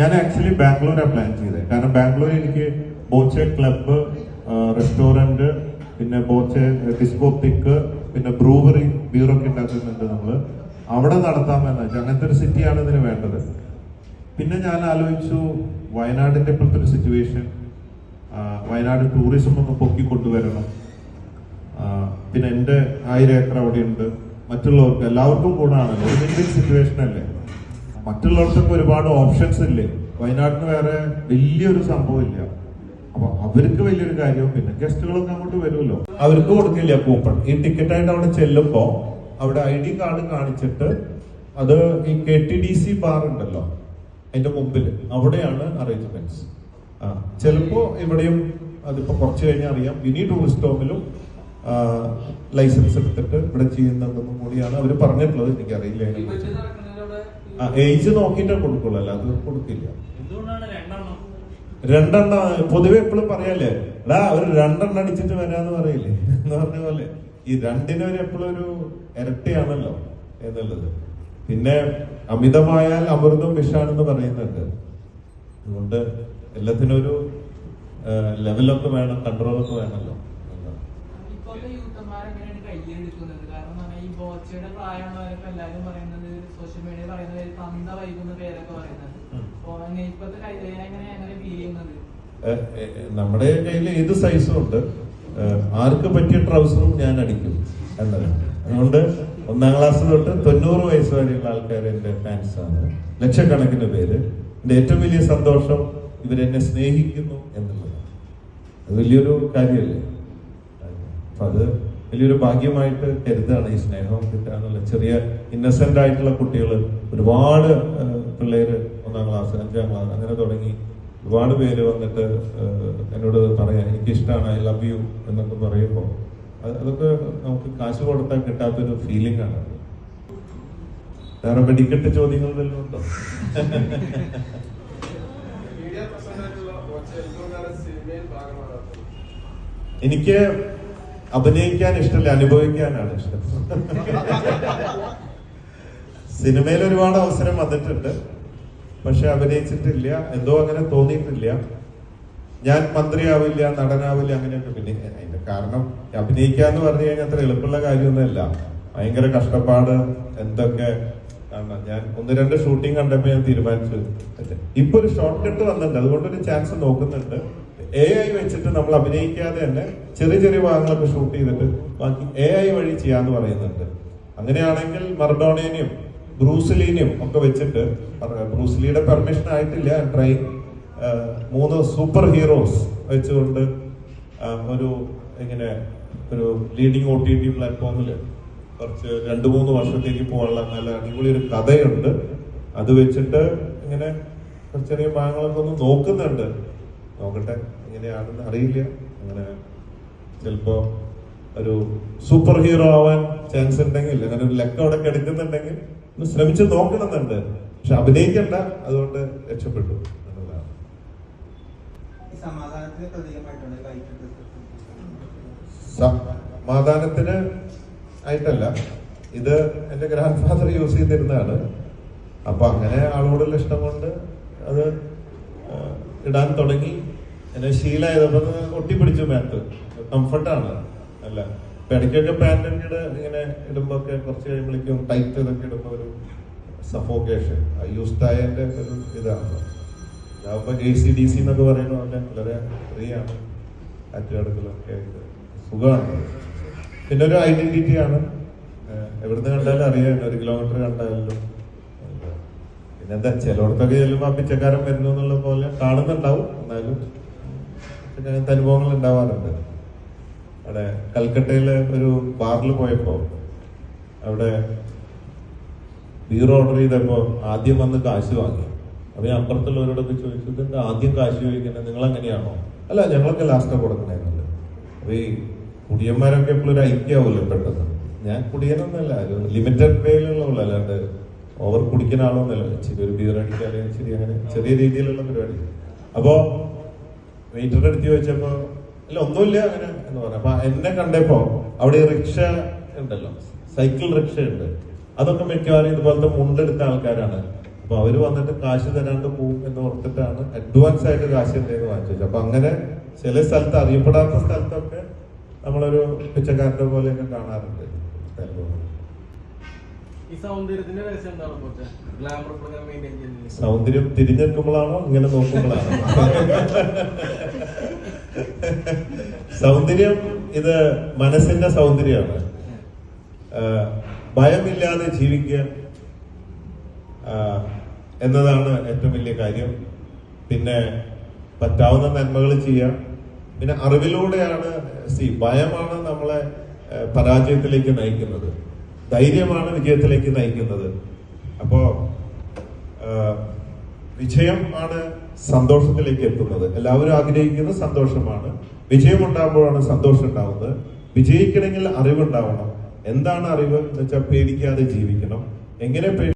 ഞാൻ actually ബാംഗ്ലൂരാണ് plan ചെയ്തത് കാരണം ബാംഗ്ലൂർ എനിക്ക് ബോച്ചെ ക്ലബ്ബ് റെസ്റ്റോറന്റ് പിന്നെ ബോച്ചെ ഡിസ്കോത്തിക്ക് പിന്നെ ബ്രൂവറി ബീറൊക്കെ ഉണ്ടാക്കുന്നുണ്ട് നമ്മൾ. അവിടെ നടത്താമെന്ന്. അങ്ങനത്തെ ഒരു സിറ്റിയാണ് ഇതിന് വേണ്ടത്. പിന്നെ ഞാൻ ആലോചിച്ചു വയനാടിന്റെ ഇപ്പോഴത്തെ ഒരു സിറ്റുവേഷൻ വയനാട് ടൂറിസം ഒന്ന് പൊക്കി കൊണ്ടുവരണം പിന്നെ എന്റെ ആയിരം ഏക്കർ അവിടെയുണ്ട്. മറ്റുള്ളവർക്ക് എല്ലാവർക്കും കൂടാണ്. ഒരു വിൻ സിറ്റുവേഷൻ അല്ലേ? മറ്റുള്ളവർക്കൊക്കെ ഒരുപാട് ഓപ്ഷൻസ് ഇല്ലേ? വയനാട്ടിന് വേറെ വലിയൊരു സംഭവം ഇല്ല അപ്പൊ അവർക്ക് വലിയൊരു കാര്യവും പിന്നെ ഗസ്റ്റുകളൊക്കെ അങ്ങോട്ട് വരുമല്ലോ. അവർക്ക് കൊടുക്കില്ല കൂപ്പൺ ഈ ടിക്കറ്റ് ആയിട്ട് അവിടെ ചെല്ലുമ്പോൾ അവിടെ ഐ ഡി കാർഡ് കാണിച്ചിട്ട് അത് ഈ K T D C bar ഉണ്ടല്ലോ അതിന്റെ മുമ്പിൽ അവിടെയാണ് അറേഞ്ച്മെന്റ്സ് ചിലപ്പോ ഇവിടെയും അതിപ്പോ കുറച്ച് കഴിഞ്ഞാൽ അറിയാം. ഇനി ടൂറിസ്റ്റ് ഹോമിലും ലൈസൻസ് എടുത്തിട്ട് ഇവിടെ ചെയ്യുന്നുണ്ടെന്നും കൂടിയാണ് അവർ പറഞ്ഞിട്ടുള്ളത്. എനിക്കറിയില്ല. ഏജ് നോക്കിയിട്ട് കൊടുക്കുള്ളൂ. അത് കൊടുക്കില്ല. രണ്ടെണ്ണം? പൊതുവെ എപ്പോഴും പറയല്ലേ എടാ ഒരു രണ്ടെണ്ണം അടിച്ചിട്ട് വരാന്ന് പറയില്ലേ? എന്ന് പറഞ്ഞ പോലെ ഈ രണ്ടിനും എപ്പോഴും ഒരു ഇരട്ടിയാണല്ലോ എന്നുള്ളത്. പിന്നെ അമിതമായാൽ അമൃതം വിഷാണെന്ന് പറയുന്നുണ്ട്. അതുകൊണ്ട് എല്ലാത്തിനും ഒരു ലെവലൊക്കെ വേണം കൺട്രോളൊക്കെ വേണമല്ലോ. ഇപ്പോഴത്തെ യൂത്തന്മാരെങ്ങനെയാണ് കയ്യിലെടുക്കുന്നത് കാരണം പറഞ്ഞാൽ ഈ ബോച്ചയുടെ പ്രായമുള്ളവരൊക്കെ എല്ലാവരും പറയുന്നത്? സോഷ്യൽ മീഡിയ പറയുന്നത് തന്ത വൈകുന്ന പേരൊക്കെ പറയുന്നത്. അപ്പോ അങ്ങനെ ഇപ്പോഴത്തെ കൈ എങ്ങനെ എങ്ങനെ ഫീൽ ചെയ്യുന്നത്? നമ്മുടെ കയ്യിൽ ഏത് സൈസും ഉണ്ട്. ആർക്ക് പറ്റിയ ട്രൗസറും ഞാൻ അടിക്കും എന്നതാണ് അതുകൊണ്ട് ഒന്നാം ക്ലാസ് തൊട്ട് തൊണ്ണൂറ് വയസ്സ് വരെയുള്ള ആൾക്കാർ എന്റെ ഫാൻസ് ആണ്. ലക്ഷക്കണക്കിന് പേര്. എന്റെ ഏറ്റവും വലിയ സന്തോഷം ഇവരെന്നെ സ്നേഹിക്കുന്നു എന്നുള്ളതാണ്. അത് വലിയൊരു കാര്യമല്ലേ? അപ്പൊ അത് വലിയൊരു ഭാഗ്യമായിട്ട് കരുതാണ് ഈ സ്നേഹം കിട്ടുക എന്നുള്ള ചെറിയ ഇന്നസെന്റ് ആയിട്ടുള്ള കുട്ടികൾ ഒരുപാട് പിള്ളേര് ഒന്നാം ക്ലാസ് അഞ്ചാം ക്ലാസ് അങ്ങനെ തുടങ്ങി ഒരുപാട് പേര് വന്നിട്ട് എന്നോട് പറയാൻ എനിക്കിഷ്ടമാണ് ഐ ലവ് യു എന്നൊക്കെ പറയുമ്പോൾ അത് അതൊക്കെ നമുക്ക് കാശ് കൊടുത്താൽ കിട്ടാത്തൊരു ഫീലിംഗ് ആണ്. വേറെ വെടിക്കെട്ട് ചോദ്യങ്ങൾ ഉണ്ടോ എനിക്ക് അഭിനയിക്കാൻ ഇഷ്ടമല്ല അനുഭവിക്കാനാണ് ഇഷ്ടം. സിനിമയിൽ ഒരുപാട് അവസരം വന്നിട്ടുണ്ട്. പക്ഷെ അഭിനയിച്ചിട്ടില്ല എന്തോ അങ്ങനെ തോന്നിയിട്ടില്ല. ഞാൻ മന്ത്രിയാവില്ല നടനാവില്ല അങ്ങനെയൊക്കെ പിന്നെ അതിന്റെ കാരണം അഭിനയിക്കുക എന്ന് പറഞ്ഞു കഴിഞ്ഞാൽ അത്ര എളുപ്പമുള്ള കാര്യമൊന്നുമല്ല. ഭയങ്കര കഷ്ടപ്പാട് എന്തൊക്കെ കാരണം ഞാൻ ഒന്ന് രണ്ട് ഷൂട്ടിംഗ് കണ്ടപ്പോൾ ഞാൻ തീരുമാനിച്ചു. ഇപ്പൊ ഒരു ഷോർട്ട് കട്ട് വന്നിട്ടുണ്ട്. അതുകൊണ്ട് ഒരു ചാൻസ് നോക്കുന്നുണ്ട്. എ ഐ വെച്ചിട്ട് നമ്മൾ അഭിനയിക്കാതെ തന്നെ ചെറിയ ചെറിയ ഭാഗങ്ങളൊക്കെ ഷൂട്ട് ചെയ്തിട്ട് ബാക്കി എ ഐ വഴി ചെയ്യാന്ന് പറയുന്നുണ്ട്. അങ്ങനെയാണെങ്കിൽ മർഡോണേനെയും ബ്രൂസ്ലീനെയും ഒക്കെ വെച്ചിട്ട് ബ്രൂസിലിയുടെ പെർമിഷൻ ആയിട്ടില്ല ട്രൈ മൂന്ന് സൂപ്പർ ഹീറോസ് വെച്ചുകൊണ്ട് ഒരു ഇങ്ങനെ ഒരു ലീഡിങ് ഒ ടി ടി പ്ലാറ്റ്ഫോമിൽ കുറച്ച് രണ്ട് മൂന്ന് വർഷത്തേക്ക് പോകാനുള്ള നല്ല അടിപൊളി ഒരു കഥയുണ്ട്. അത് വെച്ചിട്ട് ഇങ്ങനെ ചെറിയ ഭാഗങ്ങളൊക്കെ ഒന്ന് നോക്കുന്നുണ്ട്. നോക്കട്ടെ. എങ്ങനെയാണെന്ന് അറിയില്ല. അങ്ങനെ ചിലപ്പോ ഒരു സൂപ്പർ ഹീറോ ആവാൻ ചാൻസ് ഉണ്ടെങ്കിൽ അങ്ങനെ ഒരു ലക്കം അവിടെ കിടക്കുന്നുണ്ടെങ്കിൽ ഒന്ന് ശ്രമിച്ച് നോക്കണമെന്നുണ്ട്. പക്ഷെ അഭിനയിക്കണ്ട. അതുകൊണ്ട് രക്ഷപ്പെട്ടു എന്നുള്ളതാണ്. സമാധാനത്തിന് ആയിട്ടല്ല. ഇത് എന്റെ ഗ്രാൻഡ് ഫാദർ യൂസ് ചെയ്തിരുന്നതാണ്. അപ്പൊ അങ്ങനെ ആളോടുള്ള ഇഷ്ടം കൊണ്ട് അത് ഇടാൻ തുടങ്ങി. എന്നെ ശീലമായതപ്പോ ഒട്ടിപ്പിടിച്ചു പാന്റ് കംഫർട്ടാണ്. അല്ല ഇപ്പൊ ഇടയ്ക്കൊക്കെ പാന്റ് ഇങ്ങനെ ഇടുമ്പോ ഒക്കെ കുറച്ച് കഴിയുമ്പോഴേക്കും ടൈറ്റ് ഇതൊക്കെ ഇടുമ്പോ ഒരു സഫോക്കേഷൻ യൂസ്ഡ് ആയതിന്റെ ഒരു ഇതാണ്. ഇതാവുമ്പോ എ സി ഡി സി എന്നൊക്കെ പറയുന്ന പോലെ വളരെ ഫ്രീ ആണ് അറ്റുകടക്കലൊക്കെ ഇത് സുഖമാണ്. പിന്നെ ഒരു ഐഡന്റിറ്റി ആണ്. ഏഹ് എവിടുന്ന് കണ്ടാലും അറിയാം ഒരു കിലോമീറ്റർ കണ്ടാലും. പിന്നെന്താ ചിലയിടത്തൊക്കെ ചെല്ലുമ്പോ ആ പിച്ചക്കാരൻ വരുന്നു എന്നുള്ള പോലെ കാണുന്നുണ്ടാവും. എന്നാലും അങ്ങനത്തെ അനുഭവങ്ങൾ ഉണ്ടാവാറുണ്ട്. അവിടെ കൽക്കട്ടയിൽ ഒരു ബാറിൽ പോയപ്പോ അവിടെ ബീർ ഓർഡർ ചെയ്തപ്പോ ആദ്യം വന്ന് കാശ് വാങ്ങി. അപ്പൊ ഞാൻ അപ്പുറത്തുള്ളവരോടൊക്കെ ചോദിച്ചു ഇതെന്താ ആദ്യം കാശ് ചോദിക്കുന്നത്? നിങ്ങൾ അങ്ങനെയാണോ അല്ല ഞങ്ങളൊക്കെ ലാസ്റ്റ് കൊടുക്കണേന്നുള്ളത് അപ്പൊ ഈ കുടിയന്മാരൊക്കെ എപ്പോഴും ഒരു ഐക്യാവുമല്ലോ പെട്ടെന്ന്. ഞാൻ കുടിയനൊന്നല്ല ലിമിറ്റഡ് വേയിലുള്ള ഓവർ കുടിക്കുന്ന ആളൊന്നല്ല ഇച്ചിരി ഒരു അങ്ങനെ ചെറിയ രീതിയിലുള്ള പരിപാടി. അപ്പോ വെയിറ്ററുടെ അടുത്ത് ചോദിച്ചപ്പോ അല്ല ഒന്നുമില്ല അങ്ങനെ എന്ന് പറഞ്ഞു. അപ്പൊ എന്നെ കണ്ടപ്പോ അവിടെ റിക്ഷ ഉണ്ടല്ലോ സൈക്കിൾ റിക്ഷ ഉണ്ട് അതൊക്കെ മിക്കവാറും ഇതുപോലത്തെ മുണ്ടെടുത്ത ആൾക്കാരാണ്. അപ്പൊ അവർ വന്നിട്ട് കാശ് തരാണ്ട് പോകും എന്ന് ഓർത്തിട്ടാണ് അഡ്വാൻസ് ആയിട്ട് കാശ് എന്തെങ്കിലും വാങ്ങിച്ചത്. അപ്പൊ അങ്ങനെ ചില സ്ഥലത്ത് അറിയപ്പെടാത്ത സ്ഥലത്തൊക്കെ നമ്മളൊരു പിച്ചക്കാരന്റെ പോലെയൊക്കെ കാണാറുണ്ട് അനുഭവങ്ങൾ. ഈ സൗന്ദര്യത്തിന്റെ രഹസ്യം എന്താണ് പോച്ച ഗ്ലാമർ പ്രകാരം മെയിന്റെയിൻ ചെയ്യുന്നത് സൗന്ദര്യം തിരിഞ്ഞെടുക്കുമ്പോഴാണോ? ഇങ്ങനെ നോക്കുമ്പോഴാണോ? സൗന്ദര്യം ഇത് മനസ്സിന്റെ സൗന്ദര്യമാണ്. ഭയമില്ലാതെ ജീവിക്കുക എന്നതാണ് ഏറ്റവും വലിയ കാര്യം. പിന്നെ പറ്റാവുന്ന നന്മകൾ ചെയ്യാം പിന്നെ അറിവിലൂടെയാണ് സി ഭയമാണ് നമ്മളെ പരാജയത്തിലേക്ക് നയിക്കുന്നത്. ധൈര്യമാണ് വിജയത്തിലേക്ക് നയിക്കുന്നത്. അപ്പോ ആഹ് വിജയം ആണ് സന്തോഷത്തിലേക്ക് എത്തുന്നത്. എല്ലാവരും ആഗ്രഹിക്കുന്നത് സന്തോഷമാണ്. വിജയം ഉണ്ടാകുമ്പോഴാണ് സന്തോഷം ഉണ്ടാവുന്നത് വിജയിക്കണമെങ്കിൽ അറിവുണ്ടാവണം. എന്താണ് അറിവ് എന്ന് വെച്ചാൽ പേടിക്കാതെ ജീവിക്കണം. എങ്ങനെ പേടി